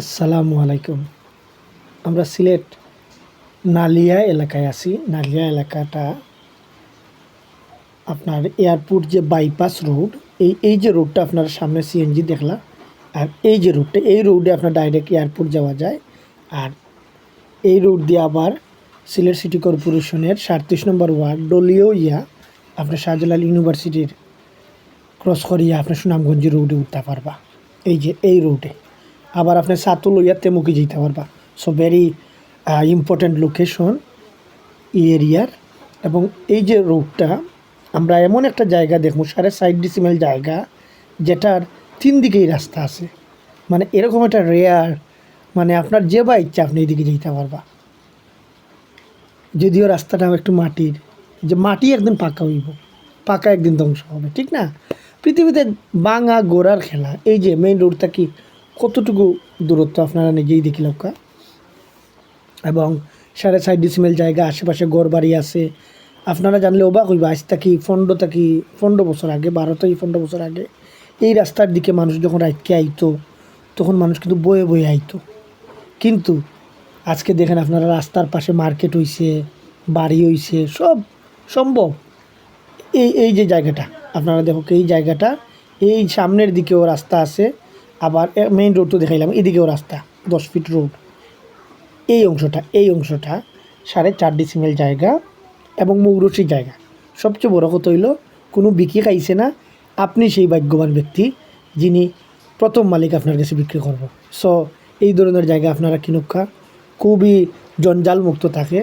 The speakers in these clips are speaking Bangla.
আসসালামু আলাইকুম। আমরা সিলেট নালিয়া এলাকায় আছি। নালিয়া এলাকাটা আপনার এয়ারপোর্ট যে বাইপাস রোড, এই এই যে রোডটা আপনার সামনে সিএনজি দেখলাম আর এই যে রোডটা, এই রোডে আপনার ডাইরেক্ট এয়ারপোর্ট যাওয়া যায়। আর এই রোড দিয়ে আবার সিলেট সিটি কর্পোরেশনের সাঁত্রিশ নম্বর ওয়ার্ড, ডলিও ইয়া, আপনার শাহজালাল ইউনিভার্সিটির ক্রস করিয়া আপনার সুনামগঞ্জ রোডে উঠতে পারবা। এই যে, এই রোডে। আবার আপনি সাতু লইয়া তেমুকি যেতে পারবা। সো ভেরি ইম্পর্ট্যান্ট লোকেশন এই এরিয়ার এবং এই যে রোডটা আমরা এমন একটা জায়গা দেখব, সাড়ে ষাট ডিসিমেল জায়গা, যেটার তিন দিকেই রাস্তা আছে। মানে এরকম একটা রেয়ার মানে আপনার যে বা ইচ্ছা আপনি এইদিকে যেতে পারবা। যদিও রাস্তাটা একটু মাটির, যে মাটি একদিন পাকা হইব, পাকা একদিন ধ্বংস হবে, ঠিক না? পৃথিবীতে বাঙা গোড়ার খেলা, এই যে মেইন রোডটা কি? কতটুকু দূরত্ব আপনারা নিজেই দেখি লক্ষ্য? এবং সাড়ে ষাট ডিসিমেল জায়গা, আশেপাশে গড় বাড়ি আছে। আপনারা জানলে অবাক হইবা, আজ থাকি পনেরো থাকি পনেরো বছর আগে, বারো থেকে পনেরো বছর আগে, এই রাস্তার দিকে মানুষ যখন রাতকে আইতো, তখন মানুষ কিন্তু বয়ে বয়ে আইতো। কিন্তু আজকে দেখেন আপনারা রাস্তার পাশে মার্কেট হইছে, বাড়ি হইছে, সব সম্ভব। এই এই যে জায়গাটা, আপনারা দেখো এই জায়গাটা, এই সামনের দিকেও রাস্তা আছে। আবার মেইন রোড তো দেখাইলাম, এদিকেও রাস্তা, দশ ফিট রোড এই অংশটা এই অংশটা সাড়ে চার ডিসিমেল জায়গা এবং মৌরসি জায়গা। সবচেয়ে বড় কথা হইল, কোনো বিক্রি খাইছে না, আপনি সেই ভাগ্যবান ব্যক্তি যিনি প্রথম মালিক আপনার কাছে বিক্রি করব। সো এই ধরনের জায়গা আপনারা কিনুকা খুবই জঞ্জাল মুক্ত থাকে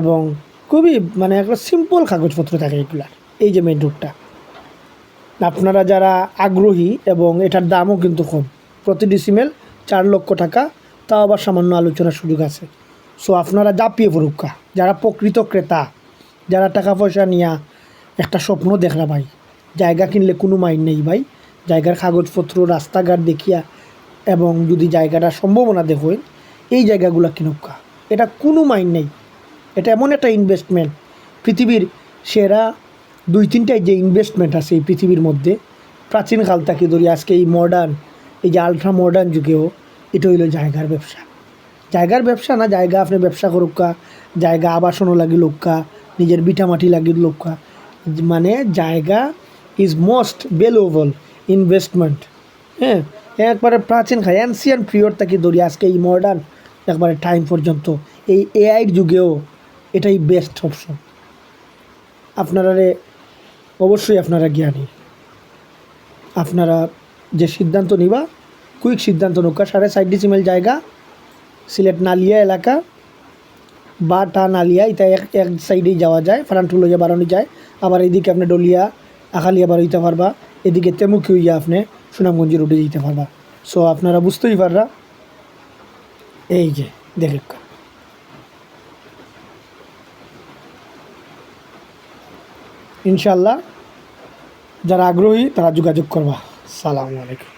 এবং খুবই মানে একটা সিম্পল কাগজপত্র থাকে এগুলার। এই যে মেন রোডটা আপনারা যারা আগ্রহী এবং এটার দামও কিন্তু কম, প্রতি ডিসিমেল চার লক্ষ টাকা, তাও আবার সামান্য আলোচনার সুযোগ আছে। সো আপনারা জাপিয়ে পড়ুকা যারা প্রকৃত ক্রেতা, যারা টাকা পয়সা নিয়া একটা স্বপ্ন দেখরা ভাই, জায়গা কিনলে কোনো মাইন নেই ভাই, জায়গার কাগজপত্র, রাস্তাঘাট দেখিয়া এবং যদি জায়গাটা সম্ভাবনা দেখেন, এই জায়গাগুলো কিনুকা এটা কোনো মাইন নেই। এটা এমন একটা ইনভেস্টমেন্ট পৃথিবীর সেরা দুই তিনটাই যে ইনভেস্টমেন্ট আছে এই পৃথিবীর মধ্যে প্রাচীনকাল থেকে ধরি আজকে এই মডার্ন এই যে আলট্রা মডার্ন যুগেও এটা হইল জায়গার ব্যবসা। জায়গার ব্যবসা না, জায়গা আপনি ব্যবসা করুকা জায়গা আবাসনও লাগি লোকা নিজের বিটামাটি লাগি লোকা মানে জায়গা ইজ মোস্ট ভ্যালুয়েবল ইনভেস্টমেন্ট হ্যাঁ একবারে প্রাচীন খায় অ্যান্সিয়ান পিরিয়ড থেকে ধরি আজকে এই মডার্ন একবারে টাইম পর্যন্ত এই এআইয়ের যুগেও এটাই বেস্ট অপশন আপনারা অবশ্যই আপনারা জ্ঞানী। আপনারা যে সিদ্ধান্ত নিবা, কুইক সিদ্ধান্ত নৌকা, সাড়ে ষাট ডিসিমেল জায়গা, সিলেট নালিয়া এলাকা বা টা নালিয়া এটা এক এক সাইডেই যাওয়া যায় ফারান্টু লইয়া বাড়ানো যায়। আবার এদিকে আপনি ডলিয়া, আখালিয়া বাড়াইতে পারবা। এদিকে তেমুকি হইয়া আপনি সুনামগঞ্জে রোডে যেতে পারবা। সো আপনারা বুঝতেই পাররা। এই যে দেখে ইনশাল্লাহ যারা আগ্রহী তারা যোগাযোগ করবা। সালামু আলাইকুম।